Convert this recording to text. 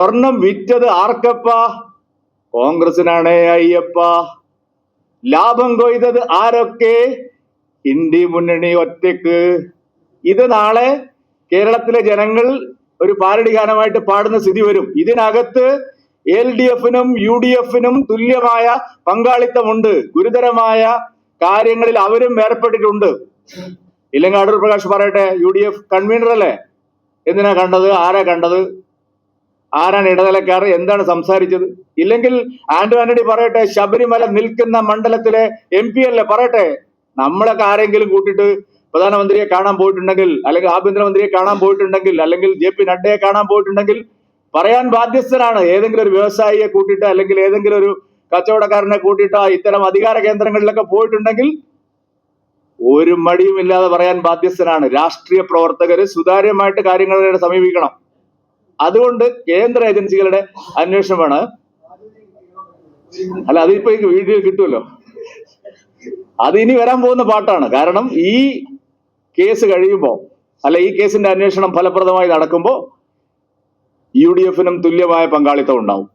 സ്വർണം വിറ്റത് ആർക്കപ്പ? കോൺഗ്രസിനാണേ അയ്യപ്പ. ലാഭം കൊയ്തത് ആരൊക്കെ? ഇന്ത്യ മുന്നണി ഒറ്റയ്ക്ക് ഇത് നാളെ കേരളത്തിലെ ജനങ്ങൾ ഒരു പാരടി ഗാനമായിട്ട് പാടുന്ന സ്ഥിതി വരും. ഇതിനകത്ത് എൽ ഡി എഫിനും യു ഡി എഫിനും തുല്യമായ പങ്കാളിത്തമുണ്ട്. ഗുരുതരമായ കാര്യങ്ങളിൽ അവരും ഏർപ്പെട്ടിട്ടുണ്ട്. ഇല്ലെങ്കിൽ അടൂർ പ്രകാശ് പറയട്ടെ യു ഡി എഫ് കൺവീനർ അല്ലേ എന്തിനാ കണ്ടത്? ആരാ കണ്ടത്? ആരാണ് ഇടനിലക്കാർ എന്താണ് സംസാരിച്ചത്? ഇല്ലെങ്കിൽ ആന്റോ ആന്റണി പറയട്ടെ ശബരിമല നിൽക്കുന്ന മണ്ഡലത്തിലെ എം പി അല്ലേ? പറയട്ടെ. നമ്മളൊക്കെ ആരെങ്കിലും കൂട്ടിയിട്ട് പ്രധാനമന്ത്രിയെ കാണാൻ പോയിട്ടുണ്ടെങ്കിൽ അല്ലെങ്കിൽ ആഭ്യന്തരമന്ത്രിയെ കാണാൻ പോയിട്ടുണ്ടെങ്കിൽ അല്ലെങ്കിൽ ജെ പി നഡ്ഡയെ കാണാൻ പോയിട്ടുണ്ടെങ്കിൽ പറയാൻ ബാധ്യസ്ഥനാണ്. ഏതെങ്കിലും ഒരു വ്യവസായിയെ കൂട്ടിയിട്ട് അല്ലെങ്കിൽ ഏതെങ്കിലും ഒരു കച്ചവടക്കാരനെ കൂട്ടിയിട്ട് ഇത്തരം അധികാര കേന്ദ്രങ്ങളിലൊക്കെ പോയിട്ടുണ്ടെങ്കിൽ ഒരു മടിയും ഇല്ലാതെ പറയാൻ ബാധ്യസ്ഥനാണ് രാഷ്ട്രീയ പ്രവർത്തകര്. സുതാര്യമായിട്ട് കാര്യങ്ങളെ സമീപിക്കണം. അതുകൊണ്ട് കേന്ദ്ര ഏജൻസികളുടെ അന്വേഷണമാണ്. അല്ല അതിപ്പോ വീഡിയോ കിട്ടുമല്ലോ? അത് ഇനി വരാൻ പോകുന്ന പാട്ടാണ്. കാരണം ഈ കേസ് കഴിയുമ്പോൾ അല്ല ഈ കേസിന്റെ അന്വേഷണം ഫലപ്രദമായി നടക്കുമ്പോൾ യു ഡി എഫിനും തുല്യമായ പങ്കാളിത്തം ഉണ്ടാവും.